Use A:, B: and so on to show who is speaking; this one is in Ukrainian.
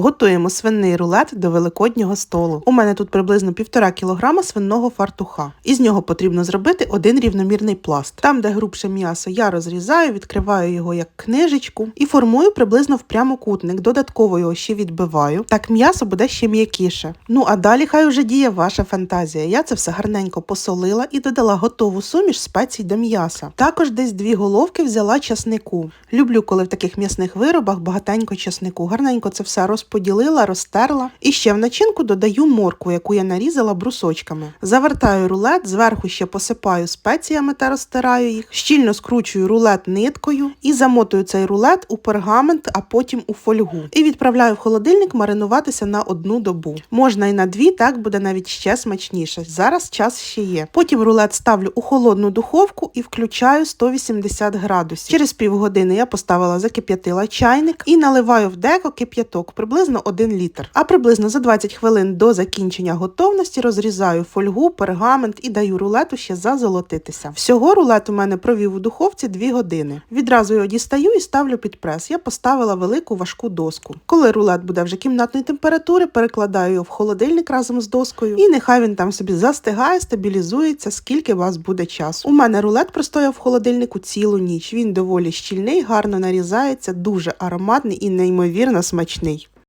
A: Готуємо свинний рулет до великоднього столу. У мене тут приблизно півтора кілограма свиного фартуха. Із нього потрібно зробити один рівномірний пласт. Там, де грубше м'ясо, я розрізаю, відкриваю його як книжечку і формую приблизно в прямокутник. Додатково його ще відбиваю. Так м'ясо буде ще м'якіше. Ну а далі хай уже діє ваша фантазія. Я це все гарненько посолила і додала готову суміш спецій до м'яса. Також десь дві головки взяла часнику. Люблю, коли в таких м'ясних виробах багатенько часнику. Гарненько це все розподілила, розтерла. І ще в начинку додаю моркву, яку я нарізала брусочками. Завертаю рулет, зверху ще посипаю спеціями та розтираю їх. Щільно скручую рулет ниткою і замотую цей рулет у пергамент, а потім у фольгу. І відправляю в холодильник маринуватися на одну добу. Можна і на дві, так буде навіть ще смачніше. Зараз час ще є. Потім рулет ставлю у холодну духовку і включаю 180 градусів. Через півгодини я поставила закип'ятила чайник і наливаю в деко кип'яток приблизно 1 літр. А приблизно за 20 хвилин до закінчення готовності розрізаю фольгу, пергамент і даю рулету ще зазолотитися. Всього рулет у мене провів у духовці 2 години. Відразу його дістаю і ставлю під прес. Я поставила велику важку доску. Коли рулет буде вже кімнатної температури, перекладаю його в холодильник разом з доскою, і нехай він там собі застигає, стабілізується, скільки у вас буде часу. У мене рулет простояв в холодильнику цілу ніч. Він доволі щільний, гарно нарізається, дуже ароматний і неймовірно смачний.